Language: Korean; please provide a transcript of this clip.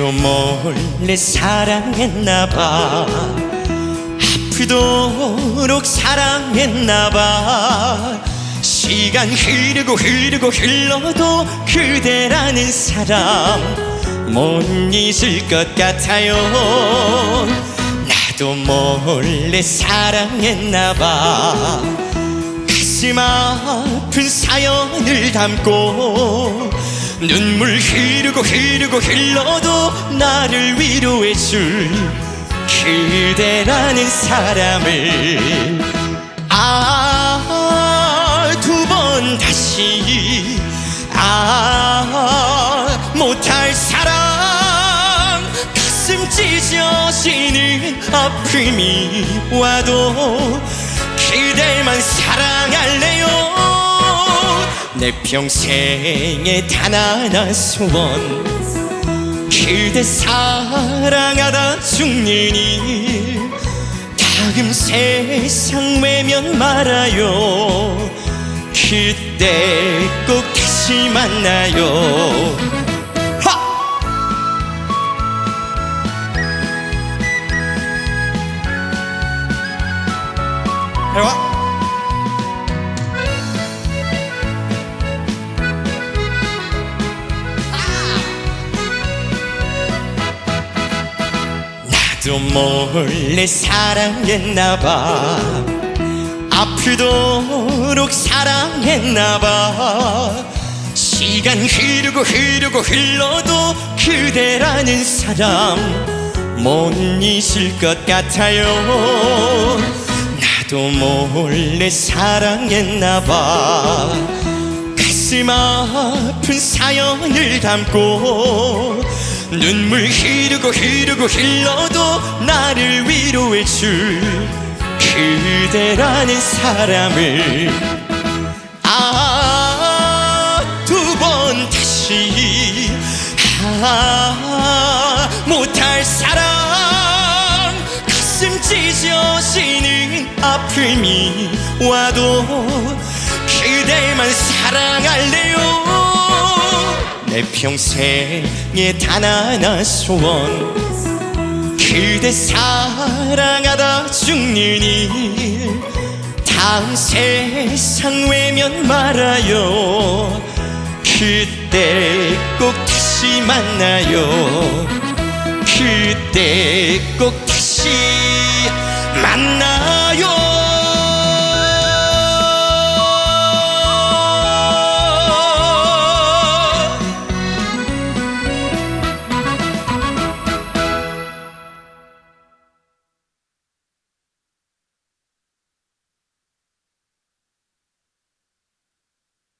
나도 몰래 사랑했나봐. 아프도록 사랑했나봐. 시간 흐르고 흐르고 흘러도 그대라는 사람 못 잊을 것 같아요? 나도 몰래 사랑했나봐. 가슴 아픈 사연을 담고 눈물 흐르고 흐르고 흘러도 나를 위로해 줄 그대라는 사람을. 아 두 번 다시 아 못할 사랑. 가슴 찢어지는 아픔이 와도 그댈만 사랑할래요 내 평생의 단 하나 소원. 그대 사랑하다 죽는 일 다음 세상 외면 말아요. 그때 꼭 다시 만나요. 하! 해와 나도 몰래 사랑했나봐. 아프도록 사랑했나봐. 시간 흐르고 흐르고 흘러도 그대라는 사람 못 잊을 것 같아요? 나도 몰래 사랑했나봐. 가슴 아픈 사연을 담고 눈물 흐르고 흐르고 흘러도 나를 위로해 줄 그대라는 사람을. 아 두 번 다시 아 못할 사랑. 가슴 찢어지는 아픔이 와도 그대만 내 평생의 단 하나 소원. 그대 사랑하다 죽는 일. 다음 세상 외면 말아요. 그때 꼭 다시 만나요. 그때 꼭 다시 만나요